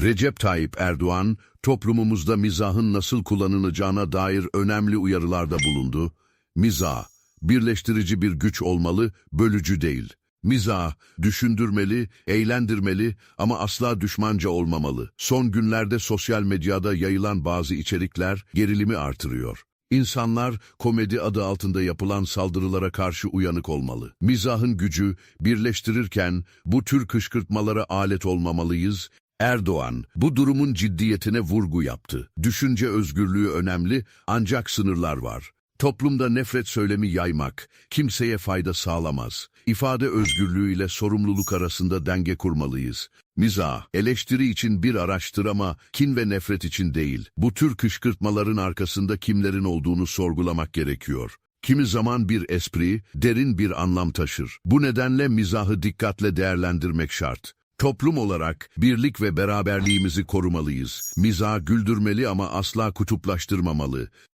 Recep Tayyip Erdoğan, toplumumuzda mizahın nasıl kullanılacağına dair önemli uyarılarda bulundu. Mizah, birleştirici bir güç olmalı, bölücü değil. Mizah, düşündürmeli, eğlendirmeli ama asla düşmanca olmamalı. Son günlerde sosyal medyada yayılan bazı içerikler gerilimi artırıyor. İnsanlar komedi adı altında yapılan saldırılara karşı uyanık olmalı. Mizahın gücü birleştirirken bu tür kışkırtmalara alet olmamalıyız. Erdoğan bu durumun ciddiyetine vurgu yaptı. Düşünce özgürlüğü önemli ancak sınırlar var. Toplumda nefret söylemi yaymak kimseye fayda sağlamaz. İfade özgürlüğüyle sorumluluk arasında denge kurmalıyız. Mizah, eleştiri için bir araçtır ama kin ve nefret için değil. Bu tür kışkırtmaların arkasında kimlerin olduğunu sorgulamak gerekiyor. Kimi zaman bir espri, derin bir anlam taşır. Bu nedenle mizahı dikkatle değerlendirmek şart. Toplum olarak birlik ve beraberliğimizi korumalıyız. Mizah güldürmeli ama asla kutuplaştırmamalı.